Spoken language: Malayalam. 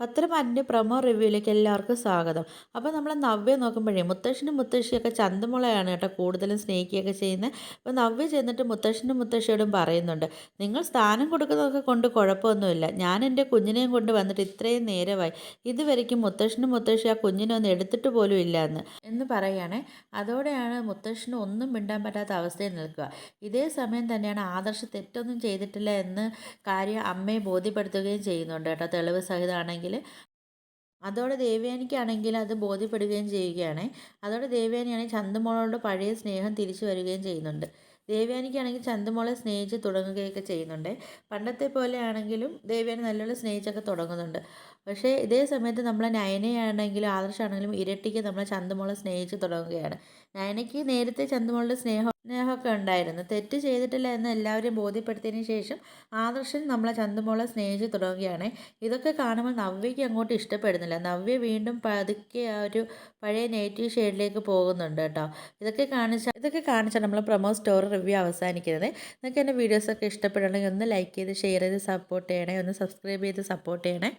പത്രമാറ്റിന്റെ പ്രമോ റിവ്യൂയിലേക്ക് എല്ലാവർക്കും സ്വാഗതം. അപ്പോൾ നമ്മൾ നവ്യ നോക്കുമ്പോഴേ മുത്തശ്ശനും മുത്തശ്ശിയൊക്കെ ചന്തമുളയാണ് കേട്ടോ കൂടുതലും സ്നേഹിക്കുകയൊക്കെ ചെയ്യുന്നത്. അപ്പോൾ നവ്യ ചെന്നിട്ട് മുത്തശ്ശനും മുത്തശ്ശിയോടും പറയുന്നുണ്ട് നിങ്ങൾ സ്ഥാനം കൊടുക്കുന്നതൊക്കെ കൊണ്ട് കുഴപ്പമൊന്നുമില്ല. ഞാൻ എന്റെ കുഞ്ഞിനെയും കൊണ്ട് വന്നിട്ട് ഇത്രയും നേരമായി. ഇതുവരെയ്ക്കും മുത്തശ്ശനും മുത്തശ്ശി ആ കുഞ്ഞിനെ ഒന്ന് എടുത്തിട്ട് പോലും ഇല്ല എന്ന് എന്ന് പറയുകയാണെ അതോടെയാണ് മുത്തശ്ശന് ഒന്നും മിണ്ടാൻ പറ്റാത്ത അവസ്ഥയിൽ നിൽക്കുക. ഇതേ സമയം തന്നെയാണ് ആദർശ തെറ്റൊന്നും ചെയ്തിട്ടില്ല എന്ന് കാര്യം അമ്മയെ ബോധ്യപ്പെടുത്തുകയും ചെയ്യുന്നുണ്ട് കേട്ടോ. തെളിവ് സഹിതമാണെങ്കിൽ അതോടെ ദേവയാനിക്കാണെങ്കിൽ അത് ബോധ്യപ്പെടുകയും ചെയ്യുകയാണ്. അതോടെ ദേവയാനിയാണെങ്കിൽ ചന്തുമോളോട് പഴയ സ്നേഹം തിരിച്ചു വരികയും ചെയ്യുന്നുണ്ട്. ദേവയാനിക്കാണെങ്കിൽ ചന്തുമോളെ സ്നേഹിച്ച് തുടങ്ങുകയൊക്കെ ചെയ്യുന്നുണ്ട്. പണ്ടത്തെ പോലെ ആണെങ്കിലും ദേവയാനി നല്ലോണം സ്നേഹിച്ചൊക്കെ തുടങ്ങുന്നുണ്ട്. പക്ഷേ ഇതേ സമയത്ത് നമ്മളെ നയനയാണെങ്കിലും ആദർശമാണെങ്കിലും ഇരട്ടിക്ക് നമ്മളെ ചന്തുമോളെ സ്നേഹിച്ച് തുടങ്ങുകയാണ്. നയനയ്ക്ക് നേരത്തെ ചന്തുമോളുടെ സ്നേഹം സ്നേഹമൊക്കെ ഉണ്ടായിരുന്നു. തെറ്റ് ചെയ്തിട്ടില്ല എന്ന് എല്ലാവരെയും ബോധ്യപ്പെടുത്തിയതിന് ശേഷം ആദർശൻ നമ്മളെ ചന്തുമോളെ സ്നേഹിച്ച് തുടങ്ങുകയാണ്. ഇതൊക്കെ കാണുമ്പോൾ നവ്യയ്ക്ക് അങ്ങോട്ട് ഇഷ്ടപ്പെടുന്നില്ല. നവ്യ വീണ്ടും പതുക്കെ ആ ഒരു പഴയ നെഗറ്റീവ് ഷെയ്ഡിലേക്ക് പോകുന്നുണ്ട് കേട്ടോ. ഇതൊക്കെ കാണിച്ചാൽ ഇതൊക്കെ കാണിച്ചാൽ നമ്മൾ പ്രൊമോ സ്റ്റോറി റിവ്യൂ അവസാനിക്കുന്നത്. നിങ്ങൾക്ക് എന്റെ വീഡിയോസൊക്കെ ഇഷ്ടപ്പെടുകയാണെങ്കിൽ ഒന്ന് ലൈക്ക് ചെയ്ത് ഷെയർ ചെയ്ത് സപ്പോർട്ട് ചെയ്യണേ. ഒന്ന് സബ്സ്ക്രൈബ് ചെയ്ത് സപ്പോർട്ട് ചെയ്യണേ.